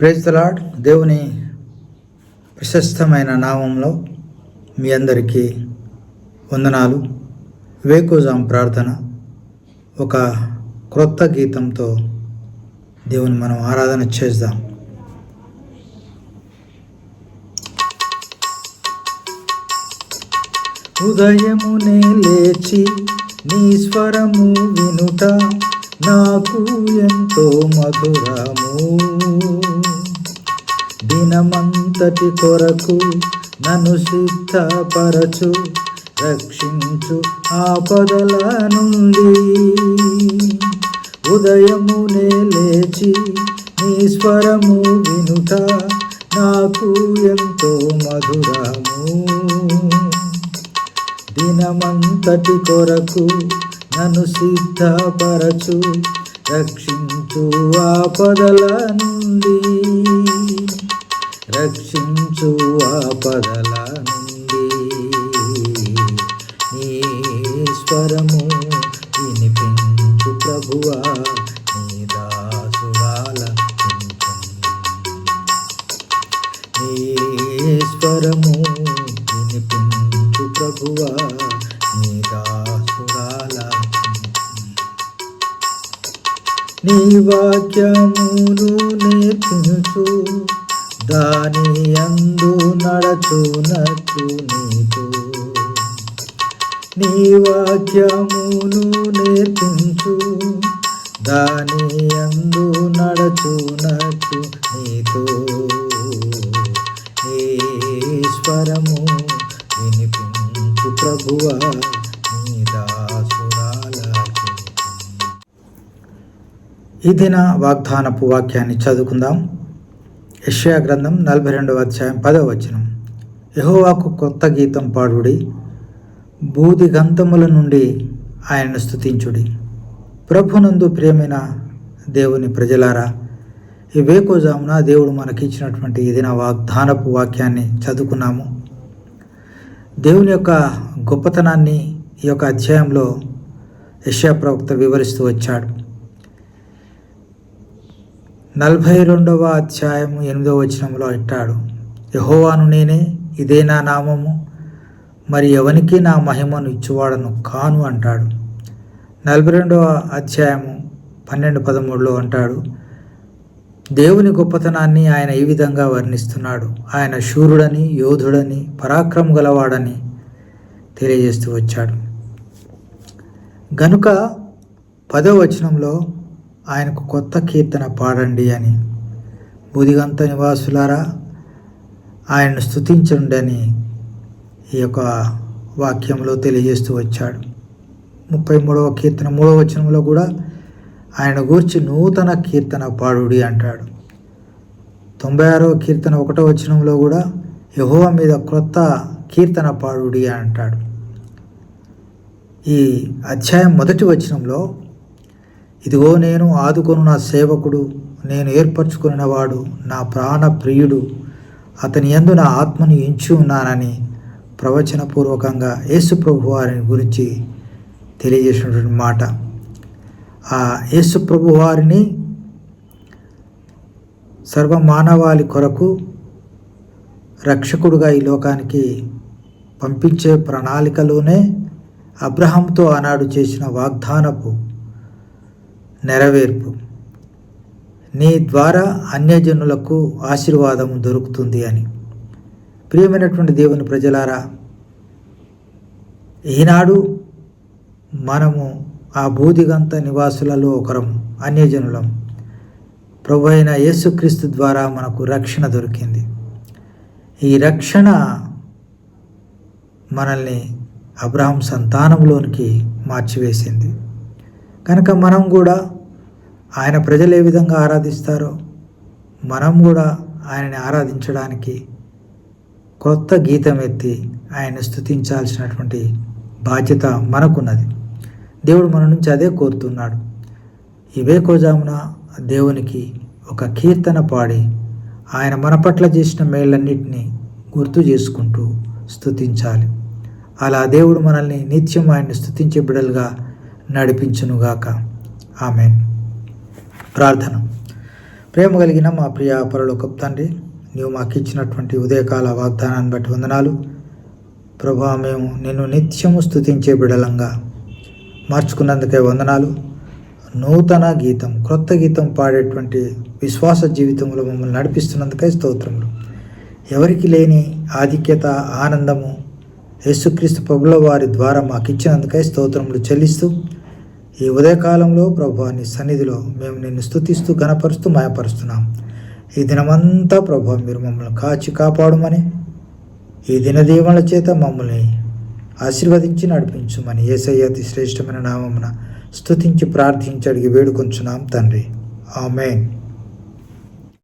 Praise lord దేవుని ప్రశస్తమైన నామంలో మీ అందరికీ వందనాలు. వేకోజాం ప్రార్థన ఒక క్రొత్త గీతంతో దేవుని మనం ఆరాధన చేద్దాం. ఉదయమునే లేచి నీ స్వరము వినుట నాకు ఎంతో మధురము. దినమంతటి కొరకు నన్ను సిద్ధపరచు రక్షించు ఆపదల నుండి. ఉదయమునే లేచి నీ స్వరము వినుట నాకు ఎంతో మధురము. దినమంతటి కొరకు నన్ను సిద్ధపరచు రక్షించు ఆపదల నుండి. రక్షించు ఆపదల నుండి. నీ స్వరము వినిపించు ప్రభువా నీ దాసురాల నీ స్వరము వినిపించు ప్రభువా నీ దాసురాల నీ వాక్యమును నేర్పించు దాని అందు నడచునట్లు నీకు. నీ వాక్యమును నేర్పించు. దాని అందు నడచునట్లు నీతో నీ వినిపించు ప్రభువా నీ దాసురాల ఈ దిన వాగ్దానపు వాక్యాన్ని చదువుకుందాం. యష్యా గ్రంథం నలభై రెండవ అధ్యాయం పదవ వచనం. యెహోవాకు కొత్త గీతం పాడుడి. బూది గంధముల నుండి ఆయనను స్తుతించుడి. ప్రభునందు ప్రియమైన దేవుని ప్రజలారా ఈ వేకోజామున దేవుడు మనకిచ్చినటువంటి ఇది నా వాగ్దానపు వాక్యాన్ని చదువుకున్నాము. దేవుని యొక్క గొప్పతనాన్ని ఈ యొక్క అధ్యాయంలో యష్యా ప్రవక్త వివరిస్తూ వచ్చాడు. నలభై రెండవ అధ్యాయము ఎనిమిదవ వచనంలో అంటాడు యహోవాను నేనే ఇదే నా నామము. మరి ఎవనికి నా మహిమను ఇచ్చువాడను కాను అంటాడు. నలభై రెండవ అధ్యాయము పన్నెండు పదమూడులో అంటాడు దేవుని గొప్పతనాన్ని ఆయన ఈ విధంగా వర్ణిస్తున్నాడు. ఆయన శూరుడని యోధుడని పరాక్రమం గలవాడని తెలియజేస్తూ వచ్చాడు. గనుక పదవచనంలో ఆయనకు కొత్త కీర్తన పాడండి అని. బుదిగంత నివాసులారా ఆయన్ను స్థుతించండి అని ఈ యొక్క వాక్యంలో తెలియజేస్తూ వచ్చాడు. ముప్పై మూడవ కీర్తన మూడవ వచనంలో కూడా ఆయన గూర్చి నూతన కీర్తన పాడుడి అంటాడు. తొంభై ఆరవ కీర్తన ఒకటో వచనంలో కూడా యహోవ మీద క్రొత్త కీర్తన పాడుడి అంటాడు. ఈ అధ్యాయం మొదటి వచనంలో ఇదిగో నేను ఆదుకొను నా సేవకుడు నేను ఏర్పరచుకున్నవాడు నా ప్రాణ ప్రియుడు. అతని యందు నా ఆత్మను ఎంచి ఉన్నానని ప్రవచనపూర్వకంగా యేసు ప్రభు వారిని గురించి తెలియజేసినటువంటి మాట. ఆ యేసు ప్రభు వారిని సర్వమానవాళి కొరకు రక్షకుడుగా ఈ లోకానికి పంపించే ప్రణాళికలోనే అబ్రహంతో ఆనాడు చేసిన వాగ్దానపు నెరవేర్పు. నీ ద్వారా అన్యజనులకు ఆశీర్వాదం దొరుకుతుంది అని. ప్రియమైనటువంటి దేవుని ప్రజలారా ఈనాడు మనము ఆ బూదిగంత నివాసులలో ఒకరం అన్యజనులం. ప్రభు అయిన యేసుక్రీస్తు ద్వారా మనకు రక్షణ దొరికింది. ఈ రక్షణ మనల్ని అబ్రహం సంతానంలోనికి మార్చివేసింది. కనుక మనం కూడా ఆయన ప్రజలు ఏ విధంగా ఆరాధిస్తారో మనం కూడా ఆయనని ఆరాధించడానికి కొత్త గీతం ఎత్తి ఆయన స్థుతించాల్సినటువంటి బాధ్యత మనకున్నది. దేవుడు మన నుంచి అదే కోరుతున్నాడు. ఇవే కోజామున దేవునికి ఒక కీర్తన పాడి ఆయన మన పట్ల చేసిన మేళ్ళన్నింటినీ గుర్తు చేసుకుంటూ స్థుతించాలి అలా దేవుడు మనల్ని నిత్యం ఆయన్ని స్థుతించే బిడలుగా నడిపించునుగాక. ఆమె ప్రార్థన. ప్రేమ కలిగిన మా ప్రియ పరలోకపు తండ్రి నీవు మాకు ఇచ్చినటువంటి ఉదయకాల వాగ్దానాన్ని బట్టి వందనాలు. ప్రభా మేము నిన్ను నిత్యము స్తుతించే బిడలంగా మార్చుకున్నందుకే వందనాలు. నూతన గీతం క్రొత్త గీతం పాడేటువంటి విశ్వాస జీవితంలో మమ్మల్ని నడిపిస్తున్నందుకే స్తోత్రములు. ఎవరికి లేని ఆధిక్యత ఆనందము యేసుక్రీస్తు ప్రభుల వారి ద్వారా మాకు ఇచ్చినందుకై స్తోత్రములు చెల్లిస్తూ ఈ ఉదయకాలంలో ప్రభు నీ సన్నిధిలో మేము నిన్ను స్థుతిస్తూ గణపరుస్తూ మాయపరుస్తున్నాం. ఈ దినమంతా ప్రభు మీరు మమ్మల్ని కాచి కాపాడమని ఈ దినదీవముల చేత మమ్మల్ని ఆశీర్వదించి నడిపించుమని ఏసయ్య అతి శ్రేష్టమైన నామమున స్థుతించి ప్రార్థించి అడిగి వేడుకొంచున్నాం తండ్రి. ఆమెన్.